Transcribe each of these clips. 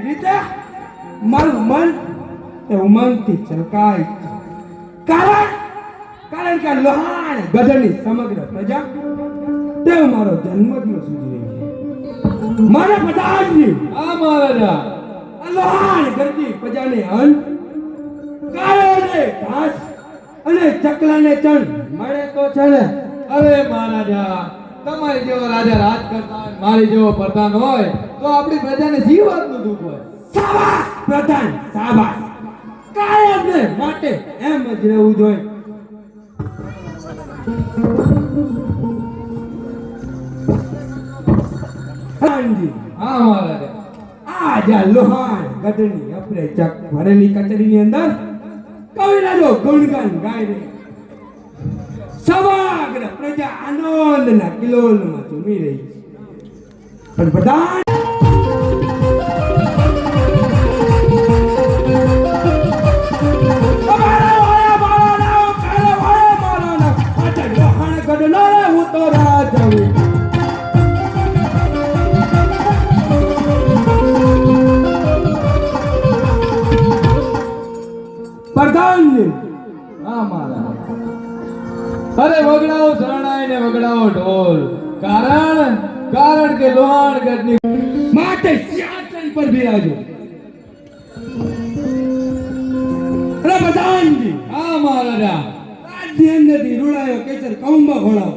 એવી રીતે મારું મન એ ઉમંગથી છલકાય છે. કારણ કારણ કે લોહાણ ગઢની સમગ્ર પ્રજા મારો જન્મદિવસ ઉજવે છે મારા પ્રધાનજી આ મહારાજા લોહાણ ગઢની પ્રજાને અન્ન કાળોને ઘાસ અને ચકલાને ચણ મળે તો છે અરે મહારાજા તમારી જેવો રાજા રાજ કરતા હોય મારી જેવો પ્રધાન હોય તો આપણી પ્રજાને જીવાતનું દુઃખ હોય. સાબાસ પ્રધાન સાબાસ કાયમને માટે એમ જ રહેવું જોઈએ. હા મહારાજા. આ જ્યાં લોહાણ ગઢની અપરે ચક ભરેલી કચેરીની અંદર કવિરાજો ગુણગાન ગાય રહી. સમગ્ર પ્રજા આનંદના કિલોલમાં ઝૂમી રહી છે. પણ બધા હું તો રાજ અરે વગડાઓ શરણાઈ ને વગડાઓ ઢોલ. કારણ કારણ કે લોહાણ ગઢની માટે સિંહાસન પર બિરાજો અરે બધાનજી. હા મહારાજા. રાજ્ય અંદરથી રૂડાયો કેસર કૌંબા ઘોડાઓ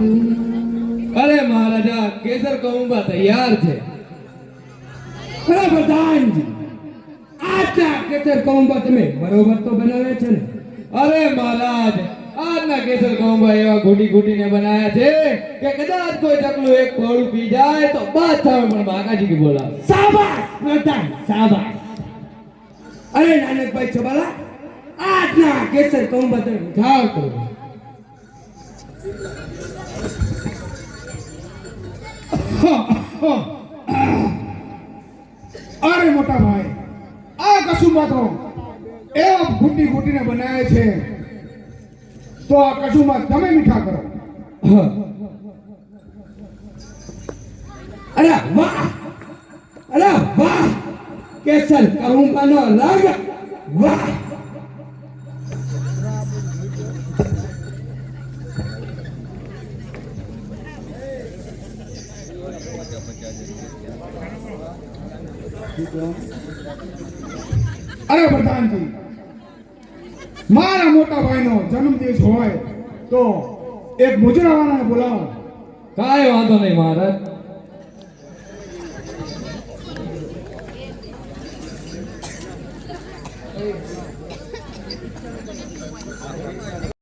અરે મહારાજા, કેસર કૌંબા તૈયાર છે. અરે પ્રધાનજી આજના કેસર કૌંબા તમે બરોબર તો બનાવે છે ને? અરે મહારાજ, આજના કેસર કૌંબા એવા ઘૂટી ઘૂટીને બનાયા છે કે કદાચ કોઈ ચકલું એક પહોળું પી જાય તો બાદ સામે પણ બાકાજી બોલાવે. સાબાસ પ્રધાન સાબાસ અરે નાનકભાઈ છબાલા, આજના કેસર કૌંબા તમે ઉઠાવ કરો. અરે મોટા ભાઈ, આ કસુંબા તો એવા ઘૂંટી ઘૂંટીને બનાવે છે. તો આ કસુંબા તમે મીઠા કરો. અરે વાહ! અરે વાહ! કેસર કરુંબાનો રંગ! વાહ! અરે પ્રધાનજી, મારા મોટા ભાઈનો જન્મદિવસ હોય તો એક મુજરાવાળાને બોલાવો. કાંઈ વાંધો નહીં મહારાજ.